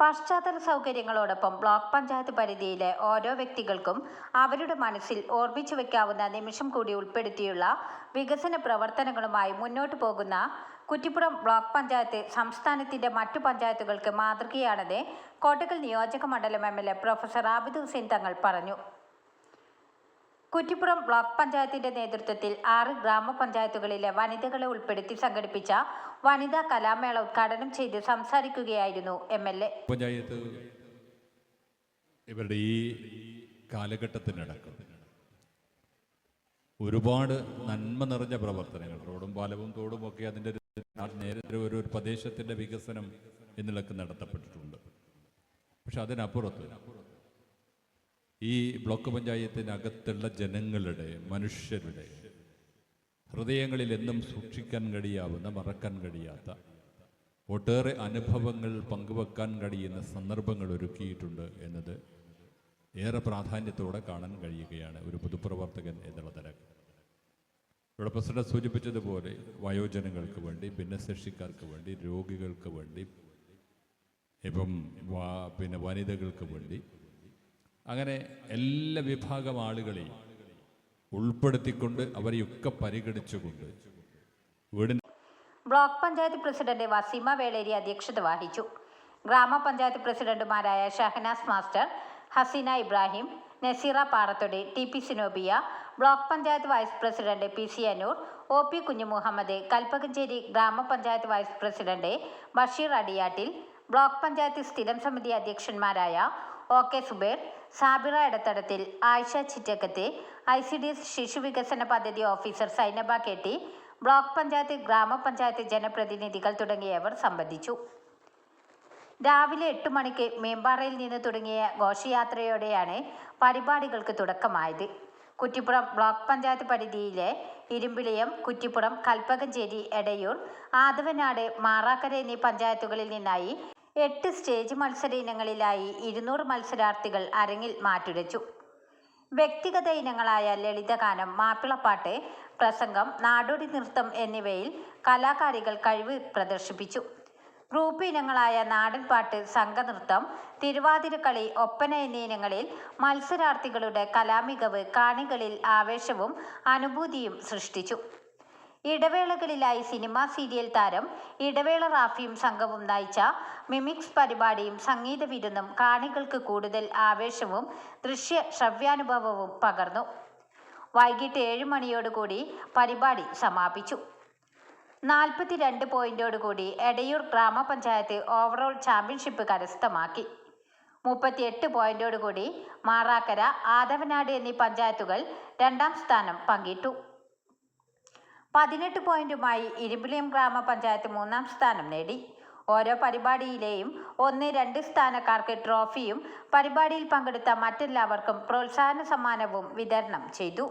പശ്ചാത്തല സൗകര്യങ്ങളോടൊപ്പം ബ്ലോക്ക് പഞ്ചായത്ത് പരിധിയിലെ ഓരോ വ്യക്തികൾക്കും അവരുടെ മനസ്സിൽ ഓർമ്മിച്ചു വെക്കാവുന്ന നിമിഷം കൂടി ഉൾപ്പെടുത്തിയുള്ള വികസന പ്രവർത്തനങ്ങളുമായി മുന്നോട്ടു പോകുന്ന കുറ്റിപ്പുറം ബ്ലോക്ക് പഞ്ചായത്ത് സംസ്ഥാനത്തിന്റെ മറ്റു പഞ്ചായത്തുകൾക്ക് മാതൃകയാണെന്ന് കോട്ടക്കൽ നിയോജക മണ്ഡലം M L A professor Abid Hussain Thangal പറഞ്ഞു. കുറ്റിപ്പുറം ബ്ലോക്ക് പഞ്ചായത്തിന്റെ നേതൃത്വത്തിൽ ആറ് ഗ്രാമപഞ്ചായത്തുകളിലെ വനിതകളെ ഉൾപ്പെടുത്തി സംഘടിപ്പിച്ച വനിതാ കലാമേള ഉദ്ഘാടനം ചെയ്ത് സംസാരിക്കുകയായിരുന്നു എം എൽ എ. പഞ്ചായത്ത് ഇവരുടെ ഈ കാലഘട്ടത്തിനടക്കം ഒരുപാട് നന്മ നിറഞ്ഞ പ്രവർത്തനങ്ങൾ റോഡും പാലവും തോടും ഒക്കെ അതിന്റെ നേരത്തെ നേരെ ഒരു ഒരു പ്രദേശത്തിന്റെ വികസനം എന്നിലൊക്കെ നടത്തപ്പെട്ടിട്ടുണ്ട്. പക്ഷെ അതിനപ്പുറത്ത് ഈ ബ്ലോക്ക് പഞ്ചായത്തിനകത്തുള്ള ജനങ്ങളുടെ മനുഷ്യരുടെ ഹൃദയങ്ങളിൽ എന്നും സൂക്ഷിക്കാൻ കഴിയാവുന്ന മറക്കാൻ കഴിയാത്ത ഒട്ടേറെ അനുഭവങ്ങൾ പങ്കുവെക്കാൻ കഴിയുന്ന സന്ദർഭങ്ങൾ ഒരുക്കിയിട്ടുണ്ട് എന്നത് ഏറെ പ്രാധാന്യത്തോടെ കാണാൻ കഴിയുകയാണ് ഒരു പൊതുപ്രവർത്തകൻ എന്നുള്ള നിലയ്ക്ക്. ഇവിടെ പ്രസിഡന്റ് സൂചിപ്പിച്ചതുപോലെ വയോജനങ്ങൾക്ക് വേണ്ടി ഭിന്നശേഷിക്കാർക്ക് വേണ്ടി രോഗികൾക്ക് വേണ്ടി ഇപ്പം പിന്നെ വനിതകൾക്ക് വേണ്ടി അങ്ങനെ എല്ലാ വിഭാഗം ആളുകളെയും ഉൾപ്പെടുത്തിക്കൊണ്ട് അവരെയൊക്കെ പരിഗണിച്ചുകൊണ്ട് ബ്ലോക്ക് പഞ്ചായത്ത് പ്രസിഡന്റ് വസീമ വേളേരി അധ്യക്ഷത വഹിച്ചു. ഗ്രാമപഞ്ചായത്ത് പ്രസിഡന്റുമാരായ Shahnaz master Haseena Ibrahim Naseera Parathodi T P Sinobiya block panchayat vice president P C Anoor O P Kunjumuhammad Kalpakanchery ഗ്രാമപഞ്ചായത്ത് vice president Basheer Adiyattil block panchayat സ്ഥിരം സമിതി അധ്യക്ഷന്മാരായ ഒ കെ സുബേർ. സാബിറ ഇടത്തടത്തിൽ ആയിഷ ചിറ്റക്കത്തെ ഐ സി ഡി എസ് ശിശു വികസന പദ്ധതി officer Zainaba കെട്ടി block panchayat ഗ്രാമപഞ്ചായത്ത് ജനപ്രതിനിധികൾ തുടങ്ങിയവർ സംബന്ധിച്ചു. രാവിലെ എട്ട് മണിക്ക് മേമ്പാറയിൽ നിന്ന് തുടങ്ങിയ ഘോഷയാത്രയോടെയാണ് പരിപാടികൾക്ക് തുടക്കമായത്. കുറ്റിപ്പുറം ബ്ലോക്ക് പഞ്ചായത്ത് പരിധിയിലെ ഇരുമ്പിളിയം കുറ്റിപ്പുറം കൽപ്പകഞ്ചേരി എടയൂർ ആദവനാട് മാറാക്കര എന്നീ പഞ്ചായത്തുകളിൽ നിന്നായി എട്ട് സ്റ്റേജ് മത്സര ഇനങ്ങളിലായി ഇരുന്നൂറ് മത്സരാർത്ഥികൾ അരങ്ങിൽ മാറ്റുരച്ചു വ്യക്തിഗത ഇനങ്ങളായ ലളിതഗാനം മാപ്പിളപ്പാട്ട് പ്രസംഗം നാടോടി നൃത്തം എന്നിവയിൽ കലാകാരികൾ കഴിവ് പ്രദർശിപ്പിച്ചു. ഗ്രൂപ്പ് ഇനങ്ങളായ നാടൻപാട്ട് സംഘനൃത്തം തിരുവാതിരക്കളി ഒപ്പന എന്നീ ഇനങ്ങളിൽ മത്സരാർത്ഥികളുടെ കലാമികവ് കാണികളിൽ ആവേശവും അനുഭൂതിയും സൃഷ്ടിച്ചു. ഇടവേളകളിലായി സിനിമാ സീരിയൽ താരം ഇടവേള റാഫിയും സംഘവും നയിച്ച മിമിക്സ് പരിപാടിയും സംഗീത വിരുന്നും കാണികൾക്ക് കൂടുതൽ ആവേശവും ദൃശ്യ ശ്രവ്യാനുഭവവും പകർന്നു. വൈകിട്ട് ഏഴ് മണിയോടുകൂടി പരിപാടി സമാപിച്ചു. നാൽപ്പത്തിരണ്ട് പോയിന്റോടുകൂടി എടയൂർ ഗ്രാമപഞ്ചായത്ത് ഓവറോൾ ചാമ്പ്യൻഷിപ്പ് കരസ്ഥമാക്കി. മുപ്പത്തിയെട്ട് പോയിന്റോടുകൂടി മാറാക്കര ആദവനാട് എന്നീ പഞ്ചായത്തുകൾ രണ്ടാം സ്ഥാനം പങ്കിട്ടു. പതിനെട്ട് പോയിന്റുമായി ഇരുമ്പിളിയം ഗ്രാമപഞ്ചായത്ത് മൂന്നാം സ്ഥാനം നേടി. ഓരോ പരിപാടിയിലെയും ഒന്ന് രണ്ട് സ്ഥാനക്കാർക്ക് ട്രോഫിയും പരിപാടിയിൽ പങ്കെടുത്ത മറ്റെല്ലാവർക്കും പ്രോത്സാഹന സമ്മാനവും വിതരണം ചെയ്തു.